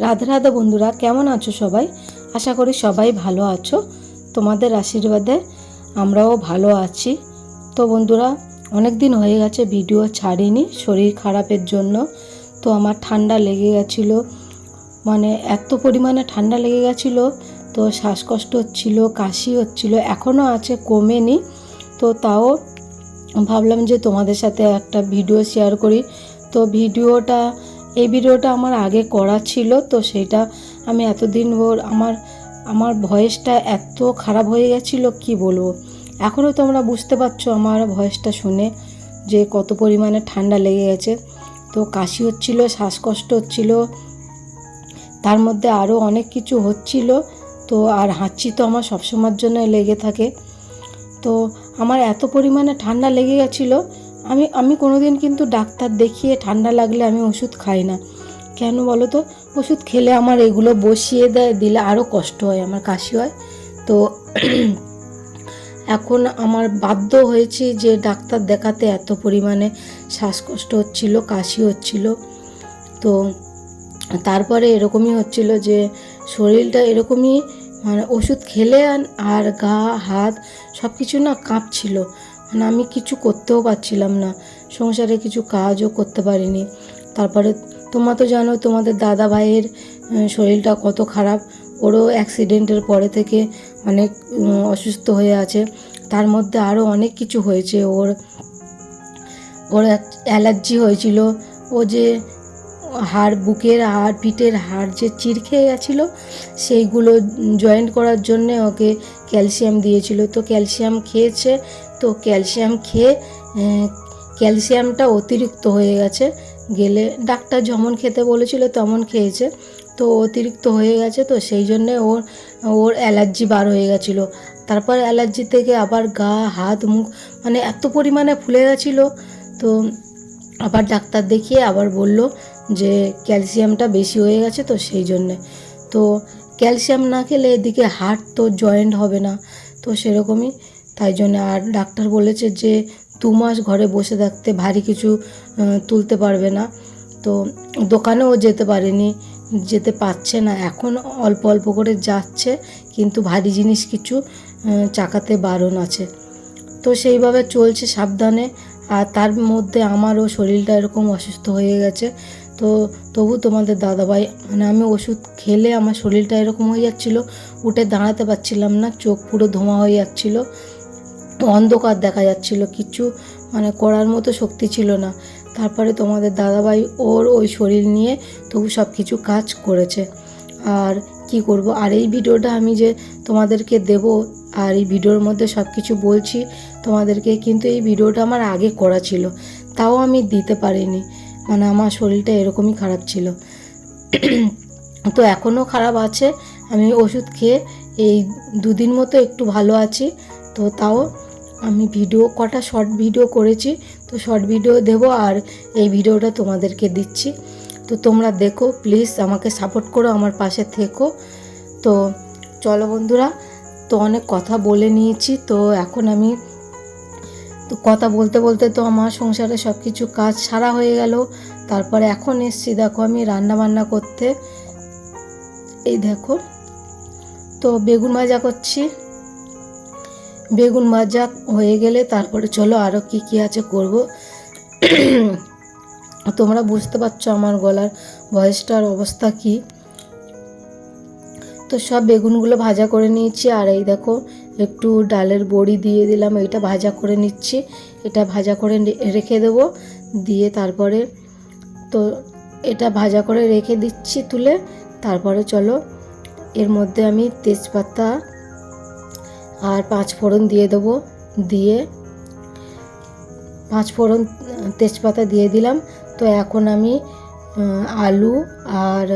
রাধে রাধা বন্ধুরা, কেমন আছো সবাই? আশা করি সবাই ভালো আছো। তোমাদের আশীর্বাদে আমরাও ভালো আছি। তো বন্ধুরা অনেক দিন হয়ে গেছে, ভিডিও ছাড়িনি, শরীর খারাপের জন্য। তো আমার ঠান্ডা লেগে গেছিল। মানে এত পরিমাণে ঠান্ডা লেগে গেছিল, তো শ্বাসকষ্ট হচ্ছিল, কাশি হচ্ছিল এখনও আছে, কমেনি। তো তাও ভাবলাম যে তোমাদের সাথে একটা ভিডিও শেয়ার করি। তো ভিডিওটা এই ভিডিওটা আমার আগে করা ছিল, তো সেটা আমি এতদিন ওর আমার আমার ভয়েসটা এত খারাপ হয়ে গেছিল, কি বলব? এখনও তোমরা বুঝতে পারছ আমার ভয়েসটা শুনে যে কত পরিমাণে ঠান্ডা লেগে গেছে। তো কাশি হচ্ছিল, শ্বাসকষ্ট হচ্ছিল, তার মধ্যে আরও অনেক কিছু হচ্ছিল, তো আর হাঁচি তো আমার সবসময়ের জন্য লেগে থাকে। তো আমার এত পরিমাণে ঠান্ডা লেগে গেছিল আমি আমি কোনোদিন কিন্তু ডাক্তার দেখিয়ে ঠান্ডা লাগলে আমি ওষুধ খাই না। কেন বলো তো? ওষুধ খেলে আমার এগুলো বসিয়ে দেয় দিলে আরও কষ্ট হয়, আমার কাশি হয়। তো এখন আমার বাধ্য হয়েছি যে ডাক্তার দেখাতে এত পরিমাণে শ্বাসকষ্ট হচ্ছিল, কাশি হচ্ছিল। তো তারপরে এরকমই হচ্ছিল যে শরীরটা এরকমই মানে ওষুধ খেলে আর গা, হাত সব কিছু না কাঁপছিল। মানে আমি কিছু করতেও পারছিলাম না। সংসারে কিছু কাজও করতে পারিনি। তারপরে তোমরা তো জানো, তোমাদের দাদা ভাইয়ের শরীরটা কত খারাপ। ওরও অ্যাক্সিডেন্টের পরে থেকে অনেক অসুস্থ হয়ে আছে। তার মধ্যে আরও অনেক কিছু হয়েছে। ওর ওর অ্যালার্জি হয়েছিল। ও যে হাড়, বুকের হাড়, পিঠের হাড় যে চির খেয়ে গেছিল, সেইগুলো জয়েন্ট করার জন্যে ওকে ক্যালসিয়াম দিয়েছিল। তো ক্যালসিয়াম খেয়েছে তো ক্যালসিয়াম খেয়ে ক্যালসিয়ামটা অতিরিক্ত হয়ে গেছে। গেলে ডাক্তার যেমন খেতে বলেছিল তেমন খেয়েছে। তো অতিরিক্ত হয়ে গেছে তো সেই জন্যে ওর ওর অ্যালার্জি বার হয়ে গেছিল। তারপর অ্যালার্জি থেকে আবার গা, হাত, মুখ মানে এত পরিমাণে ফুলে গেছিল। তো আবার ডাক্তার দেখিয়ে আবার বলল যে ক্যালসিয়ামটা বেশি হয়ে গেছে তো সেই জন্যে। তো ক্যালসিয়াম না খেলে এদিকে হার্ট তো জয়েন্ট হবে না। তো সেরকমই তাই জন্য আর ডাক্তার বলেছে যে দু মাস ঘরে বসে থাকতে ভারী কিছু তুলতে পারবে না। তো দোকানেও যেতে পারেনি, যেতে পারছে না। এখন অল্প অল্প করে যাচ্ছে, কিন্তু ভারী জিনিস কিছু চাকাতে বারণ আছে। তো সেইভাবে চলছে সাবধানে। আর তার মধ্যে আমারও শরীরটা এরকম অসুস্থ হয়ে গেছে। তো তবু তোমাদের দাদাভাই মানে আমি ওষুধ খেলে আমার শরীরটা এরকম হয়ে যাচ্ছিল, উঠে দাঁড়াতে পারছিলাম না, চোখ পুরো ধোঁয়া হয়ে যাচ্ছিল। অন্ধকার দেখা যাচ্ছিল, কিছু মানে করার মতো শক্তি ছিল না। তারপরে তোমাদের দাদাভাই ওর ওই শরীর নিয়ে তবু সব কিছু কাজ করেছে। আর কি করব? আর এই ভিডিওটা আমি যে তোমাদেরকে দেব, আর এই ভিডিওর মধ্যে সব কিছু বলছি, তোমাদেরকে কিন্তু এই ভিডিওটা আমার আগে করা ছিল। তাও আমি দিতে পারিনি। মানে আমার শরীরটা এরকমই খারাপ ছিল। তো এখনও খারাপ আছে। আমি ওষুধ খেয়ে এই দুদিন মতো একটু ভালো আছি। তো তাও আমি ভিডিও, কটা শর্ট ভিডিও করেছি, তো শর্ট ভিডিও দেবো আর এই ভিডিওটা তোমাদেরকে দিচ্ছি। তো তোমরা দেখো প্লিজ আমাকে সাপোর্ট করো, আমার পাশে থেকো। তো চলো বন্ধুরা, তো অনেক কথা বলে নিয়েছি, তো এখন আমি, তো কথা বলতে বলতে তো আমার সংসারে সব কিছু কাজ সারা হয়ে গেল। তারপরে এখন এসছি, দেখো আমি রান্না বান্না করতে। এই দেখো, তো বেগুন ভাজা করছি। বেগুন ভাজা হয়ে গেলে তারপরে চলো আরও কি কি আছে করব। তোমরা বুঝতে পারছ আমার গলার ভয়েসটার অবস্থা কি? তো সব বেগুনগুলো ভাজা করে নিয়েছি, আর এই দেখো একটু ডালের বড়ি দিয়ে দিলাম এটা ভাজা করে নিচ্ছি, এটা ভাজা করে রেখে দেবো, দিয়ে তারপরে তো এটা ভাজা করে রেখে দিচ্ছি তুলে, তারপরে চলো এর মধ্যে আমি তেজপাতা আর পাঁচ ফোড়ন দিয়ে দেবো। দিয়ে পাঁচ ফোড়ন তেজপাতা দিয়ে দিলাম। তো এখন আমি আলু আর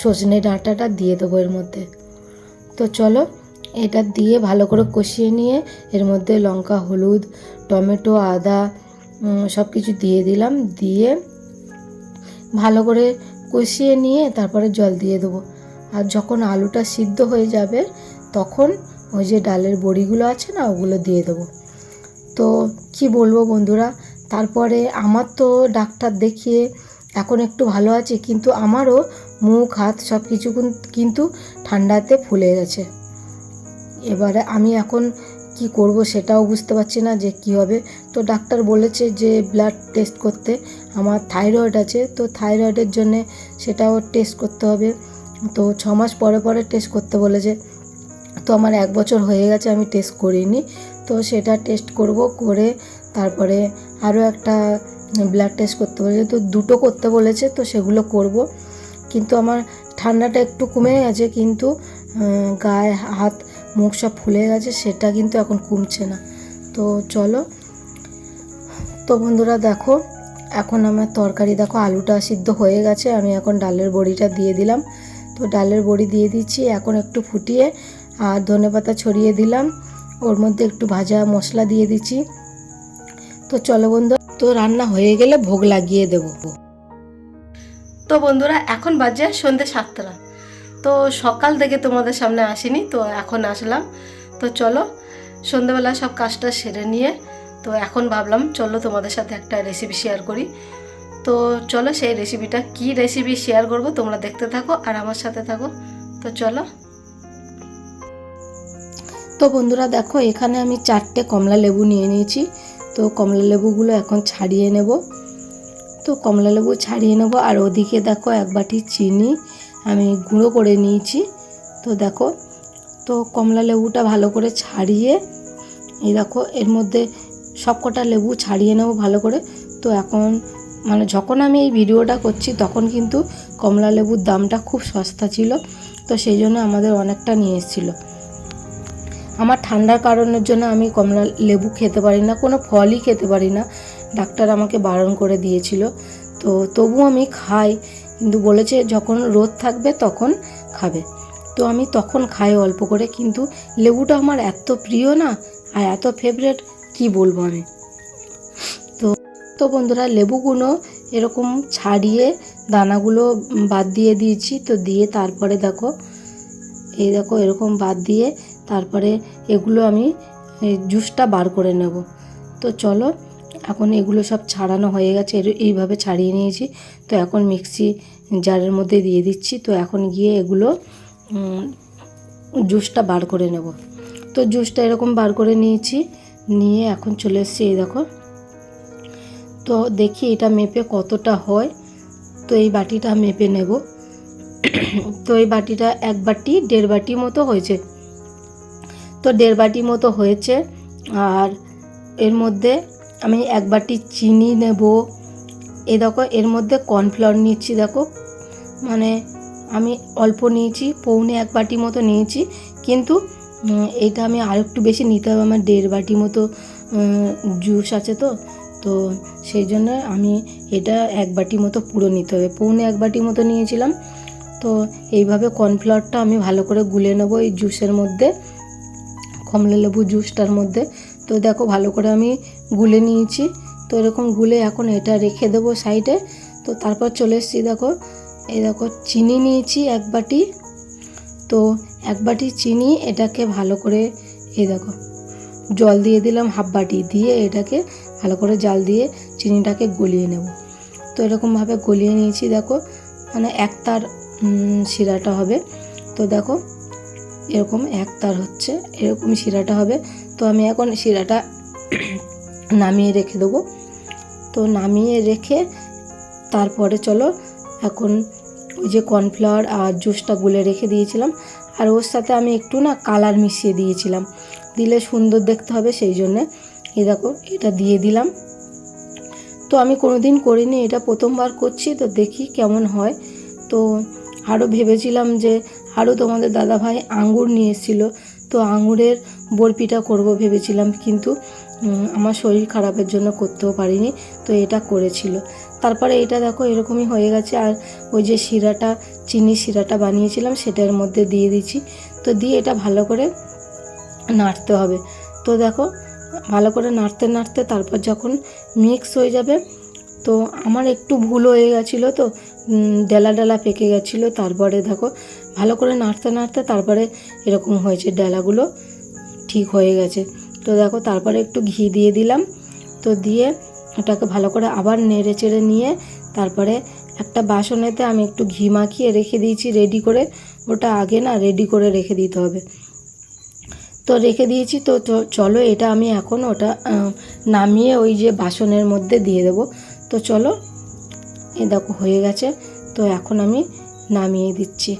সজনে ডাঁটাটা দিয়ে দেবো এর মধ্যে। তো চলো, এটা দিয়ে ভালো করে কষিয়ে নিয়ে এর মধ্যে লঙ্কা, হলুদ, টমেটো, আদা সব কিছু দিয়ে দিলাম। দিয়ে ভালো করে কষিয়ে নিয়ে তারপরে জল দিয়ে দেবো। আর যখন আলুটা সিদ্ধ হয়ে যাবে, তখন ওই যে ডালের বড়িগুলো আছে না, ওগুলো দিয়ে দেবো। তো কি বলব বন্ধুরা, তারপরে আমার তো ডাক্তার দেখিয়ে এখন একটু ভালো আছে, কিন্তু আমারও মুখ, হাত সব কিছু কিন্তু ঠান্ডাতে ফুলে গেছে। এবারে আমি এখন কি করব সেটাও বুঝতে পারছি না যে কি হবে। তো ডাক্তার বলেছে যে ব্লাড টেস্ট করতে, আমার থাইরয়েড আছে, তো থাইরয়েডের জন্যে সেটাও টেস্ট করতে হবে। তো ছ মাস পরে পরে টেস্ট করতে বলেছে। তো আমার এক বছর হয়ে গেছে, আমি টেস্ট করিনি। তো সেটা টেস্ট করব করে তারপরে আরও একটা ব্লাড টেস্ট করতে বলেছে তো দুটো করতে বলেছে, তো সেগুলো করব। কিন্তু আমার ঠান্ডাটা একটু কমে গেছে, কিন্তু গায়ে হাত মুখ সব ফুলে গেছে, সেটা কিন্তু এখন কমছে না। তো চলো। তো বন্ধুরা দেখো, এখন আমার তরকারি দেখো, আলুটা সিদ্ধ হয়ে গেছে, আমি এখন ডালের বড়িটা দিয়ে দিলাম। তো ডালের বড়ি দিয়ে দিচ্ছি, এখন একটু ফুটিয়ে আর ধনেপাতা ছড়িয়ে দিলাম। ওর মধ্যে একটু ভাজা মশলা দিয়ে দিচ্ছি। তো চলো বন্ধু, তো রান্না হয়ে গেলে ভোগ লাগিয়ে দেবো। তো বন্ধুরা, এখন বাজে সন্ধ্যে সাতটা। তো সকাল থেকে তোমাদের সামনে আসিনি, তো এখন আসলাম। তো চলো সন্ধ্যেবেলা সব কাজটা সেরে নিয়ে, তো এখন ভাবলাম চলো তোমাদের সাথে একটা রেসিপি শেয়ার করি। তো চলো সেই রেসিপিটা কি রেসিপি শেয়ার করব তোমরা দেখতে থাকো আর আমার সাথে থাকো। তো চলো। তো বন্ধুরা দেখো, এখানে আমি চারটে কমলা লেবু নিয়ে নিয়েছি। তো কমলা লেবুগুলো এখন ছাড়িয়ে নেব। তো কমলা লেবু ছাড়িয়ে নেব আর ওদিকে দেখো এক বাটি চিনি আমি গুঁড়ো করে নিয়েছি। তো দেখো, তো কমলা লেবুটা ভালো করে ছাড়িয়ে, এই দেখো, এর মধ্যে সবকটা লেবু ছাড়িয়ে নেব ভালো করে। তো এখন মানে যখন আমি এই ভিডিওটা করছি, তখন কিন্তু কমলা লেবুর দামটা খুব সস্তা ছিল। তো সেই জন্য আমাদের অনেকটা নিয়ে এসেছিল। আমার ঠান্ডার কারণের জন্য আমি কমলা লেবু খেতে পারি না, কোনো ফলই খেতে পারি না। ডাক্তার আমাকে বারণ করে দিয়েছিল। তো তবু আমি খাই, কিন্তু বলেছে যখন রোদ থাকবে তখন খাবে। তো আমি তখন খাই অল্প করে, কিন্তু লেবুটা আমার এত প্রিয় না, আর এত ফেভারেট কি বলব আমি? তো তো বন্ধুরা, লেবুগুলো এরকম ছাড়িয়ে দানাগুলো বাদ দিয়ে দিয়েছি, তো দিয়ে তারপরে দেখো, এই দেখো এরকম বাদ দিয়ে তারপরে এগুলো আমি জুসটা বার করে নেব। তো চলো, এখন এগুলো সব ছাড়ানো হয়ে গেছে এইভাবে ছাড়িয়ে নিয়েছি। তো এখন মিক্সি জারের মধ্যে দিয়ে দিচ্ছি। তো এখন গিয়ে এগুলো জুসটা বার করে নেব। তো জুসটা এরকম বার করে নিয়েছি, নিয়ে এখন চলে এসেছি, এই দেখো। তো দেখি এটা মেপে কতটা হয়। তো এই বাটিটা মেপে নেব। তো এই বাটিটা এক বাটি, দেড় বাটি মতো হয়েছে। তো দেড় বাটি মতো হয়েছে। আর এর মধ্যে আমি এক বাটি চিনি নেব। এ দেখো, এর মধ্যে কর্নফ্লাওয়ার নিচ্ছি দেখো। মানে আমি অল্প নিয়েছি, পৌনে এক বাটি মতো নিয়েছি। কিন্তু এটা আমি আর একটু বেশি নিতে হবে। আমার দেড় বাটি মতো জুস আছে তো। তো সেই জন্য আমি এটা এক বাটি মতো পুরো নিতে হবে। পৌনে এক বাটি মতো নিয়েছিলাম। তো এইভাবে কর্নফ্লাওয়ারটা আমি ভালো করে গুলে নেব এই জুসের মধ্যে। কমলা লেবু জুসটার মধ্যে। তো দেখো ভালো করে আমি গুলে নিয়েছি। তো এরকম গুলে এখন এটা রেখে দেবো সাইডে। তো তারপর চলে এসেছি দেখো, এই দেখো চিনি নিয়েছি এক বাটি। তো এক বাটি চিনি এটাকে ভালো করে, এই দেখো, জল দিয়ে দিলাম হাফ বাটি। দিয়ে এটাকে ভালো করে জাল দিয়ে চিনিটাকে গলিয়ে নেব। তো এরকমভাবে গলিয়ে নিয়েছি দেখো মানে এক তার শিরাটা হবে। তো দেখো এরকম এক, তার হচ্ছে এরকম শিরাটা হবে। তো আমি এখন শিরাটা নামিয়ে রেখে দেবো। তো নামিয়ে রেখে তারপরে চলো, এখন ওই যে কর্নফ্লাওয়ার আর জুসটা গুলে রেখে দিয়েছিলাম। আর ওর সাথে আমি একটু না কালার মিশিয়ে দিয়েছিলাম। দিলে সুন্দর দেখতে হবে, সেই জন্যে এই দেখো এটা দিয়ে দিলাম। তো আমি কোনো দিন করিনি, এটা প্রথমবার করছি, তো দেখি কেমন হয়। তো আরও ভেবেছিলাম যে আরও তোমাদের দাদা ভাই আঙুর নিয়ে এসেছিল। তো আঙুরের বরফিটা করব ভেবেছিলাম, কিন্তু আমার শরীর খারাপের জন্য করতেও পারিনি, তো এটা করেছিল। তারপরে এটা দেখো এরকমই হয়ে গেছে, আর ওই যে শিরাটা, চিনি শিরাটা বানিয়েছিলাম, সেটার মধ্যে দিয়ে দিচ্ছি তো দিয়ে এটা ভালো করে নাড়তে হবে। তো দেখো, ভালো করে নাড়তে নাড়তে তারপর যখন মিক্স হয়ে যাবে, তো আমার একটু ভুল হয়ে গেছিল তো ডেলা ডেলা পেকে গেছিল, তারপরে দেখো ভালো করে নাড়তে নাড়তে তারপরে এরকম হয়েছে ডেলাগুলো ঠিক হয়ে গেছে। তো দেখো তারপরে একটু ঘি দিয়ে দিলাম, তো দিয়ে ওটাকে ভালো করে আবার নেড়ে চেড়ে নিয়ে তারপরে একটা বাসনেতে আমি একটু ঘি মাখিয়ে রেখে দিয়েছি রেডি করে। ওটা আগে না রেডি করে রেখে দিতে হবে। তো রেখে দিয়েছি, তো চলো এটা আমি এখন ওটা নামিয়ে ওই যে বাসনের মধ্যে দিয়ে দেবো। তো চলো এ দেখো, হয়ে গেছে। তো এখন আমি নামিয়ে দিচ্ছি।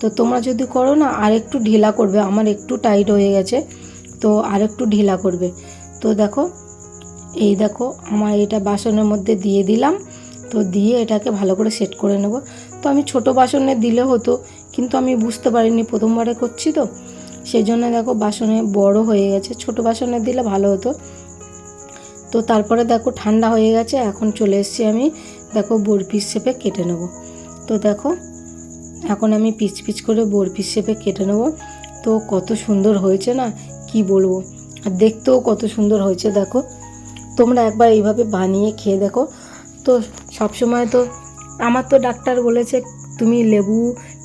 তো তোমরা যদি করো না আর একটু ঢিলা করবে। আমার একটু টাইট হয়ে গেছে, তো আর একটু ঢিলা করবে। তো দেখো, এই দেখো, আমার এটা বাসনের মধ্যে দিয়ে দিলাম। তো দিয়ে এটাকে ভালো করে সেট করে নেব। তো আমি ছোট বাসনে দিলে হতো, কিন্তু আমি বুঝতে পারিনি, প্রথমবারে করছি তো। সেই জন্য দেখো, বাসনে বড় হয়ে গেছে। ছোট বাসনে দিলে ভালো হতো। তো তারপরে দেখো, ঠান্ডা হয়ে গেছে। এখন চলে এসেছি আমি দেখো বরফির শেপে কেটে নেব। তো দেখো, এখন আমি পিচ পিচ করে বরফির শেপে কেটে নেব। তো কত সুন্দর হয়েছে না, কি বলব? আর দেখতেও কত সুন্দর হয়েছে, দেখো। তোমরা একবার এইভাবে বানিয়ে খেয়ে দেখো। তো সবসময় তো, আমার তো ডাক্তার বলেছে, তুমি লেবু,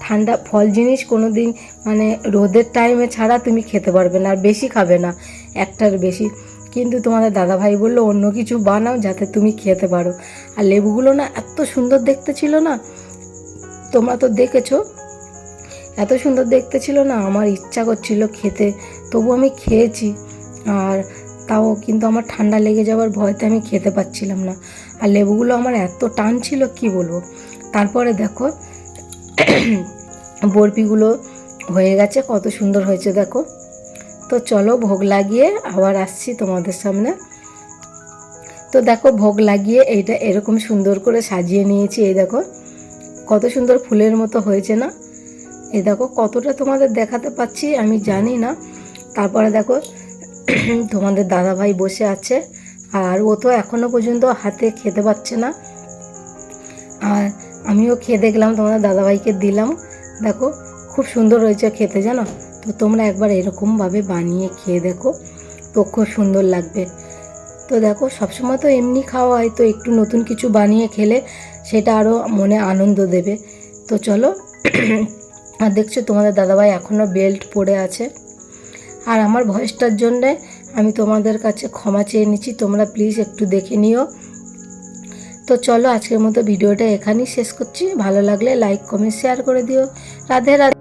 ঠান্ডা ফল জিনিস কোনো দিন মানে রোদের টাইমে ছাড়া তুমি খেতে পারবে না, আর বেশি খাবে না, একটার বেশি। কিন্তু তোমাদের দাদাভাই বলল, অন্য কিছু বানাও যাতে তুমি খেতে পারো। আর লেবুগুলো না এত সুন্দর দেখতে ছিল না, তোমরা তো দেখেছ, এত সুন্দর দেখতে ছিল না, আমার ইচ্ছা করছিল খেতে, তবু আমি খেয়েছি। আর তাও কিন্তু আমার ঠান্ডা লেগে যাওয়ার ভয়তে আমি খেতে পাচ্ছিলাম না। আর লেবুগুলো আমার এত টান ছিল, কি বলব? তারপরে দেখো, বরফিগুলো হয়ে গেছে, কত সুন্দর হয়েছে, দেখো। তো চলো ভোগ লাগিয়ে আবার আসছি তোমাদের সামনে। তো দেখো ভোগ লাগিয়ে এইটা এরকম সুন্দর করে সাজিয়ে নিয়েছি, এই দেখো। কত সুন্দর ফুলের মতো হয়েছে না? এই দেখো কতটা তোমাদের দেখাতে পাচ্ছি আমি জানি না। তারপরে দেখো তোমাদের দাদাভাই বসে আছে, আর ও তো এখনও পর্যন্ত হাতে খেতে পাচ্ছে না। আর আমিও খেয়ে দেখলাম, তোমাদের দাদাভাইকে দিলাম। দেখো খুব সুন্দর হয়েছে খেতে, জানো? তো তোমরা একবার এরকমভাবে বানিয়ে খেয়ে দেখো। তো খুব সুন্দর লাগবে। তো দেখো, সবসময় তো এমনি খাওয়া হয়, তো একটু নতুন কিছু বানিয়ে খেলে সেটা আরও মনে আনন্দ দেবে। তো চলো, আর দেখছ তোমাদের দাদাভাই এখনও বেল্ট পরে আছে। আর আমার ভয়েসটার জন্যে আমি তোমাদের কাছে ক্ষমা চেয়ে নিচ্ছি, তোমরা প্লিজ একটু দেখে নিও। তো চলো, আজকের মতো ভিডিওটা এখানেই শেষ করছি। ভালো লাগলে লাইক, কমেন্ট, শেয়ার করে দিও। রাধে রাধে।